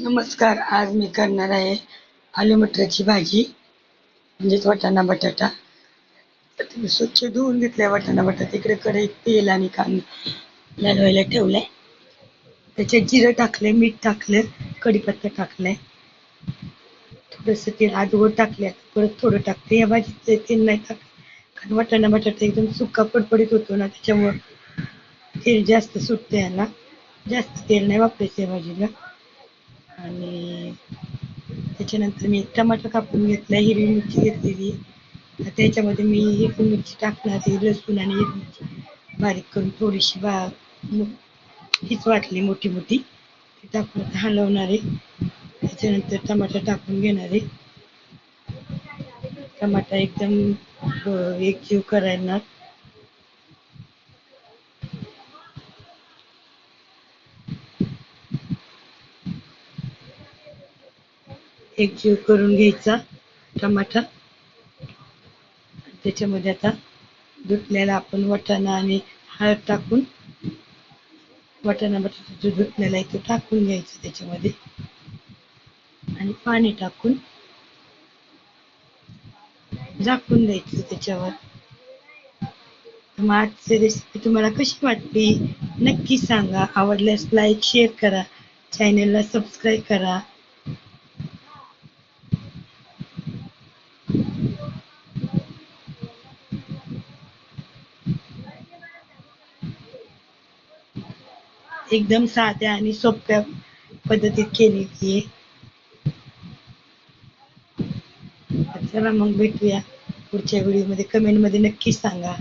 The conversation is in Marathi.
नमस्कार. आज मी करणार आहे आलू मटरची भाजी म्हणजेच वाटाणा बटाटा. तर स्वच्छ धुवून घेतलाय वाटाणा बटाटा. इकडे कढईत तेल आणि कांदा लालवायला ठेवलाय. त्याच्यात जिरं टाकलंय मीठ टाकलं कढीपत्ता टाकलाय. थोडस तेल आजवर टाकले परत थोडं टाकते. या भाजीत तेल नाही टाक कारण वाटाणा बटाटा एकदम सुका पडपडीत होतो ना त्याच्यामुळं तेल जास्त सुटतं याला जास्त तेल नाही वापरायचं या भाजीला. आणि त्याच्यानंतर मी टमाटर कापून घेतला हिरवी मिरची घेतलेली. त्याच्यामध्ये मी हिरवी मिरची टाकणार आहे लसूण आणि हिरवी मिरची. बारीक करून थोडीशी बा हीच वाटली मोठी मोठी. ती टाकून हलवणारे हलवणार आहे. त्याच्यानंतर टमाटर टाकून घेणार आहे. टमाटा एकदम एक एकजीव करायला एकजीव करून घ्यायचा टमाटा त्याच्यामध्ये आता धुतलेला आपण वाटाणा आणि हळद टाकून वाटाणा बटाटा जो धुतलेला आहे तो टाकून घ्यायचा त्याच्यामध्ये. आणि पाणी टाकून झाकून द्यायचं त्याच्यावर. आजची रेसिपी तुम्हाला कशी वाटली? नक्की सांगा. आवडल्यास लाईक शेअर करा. चॅनेलला सबस्क्राईब करा. एकदम साध्या आणि सोप्या पद्धतीत केलेली आहे चला मग भेटूया पुढच्या व्हिडिओमध्ये कमेंटमध्ये नक्की सांगा.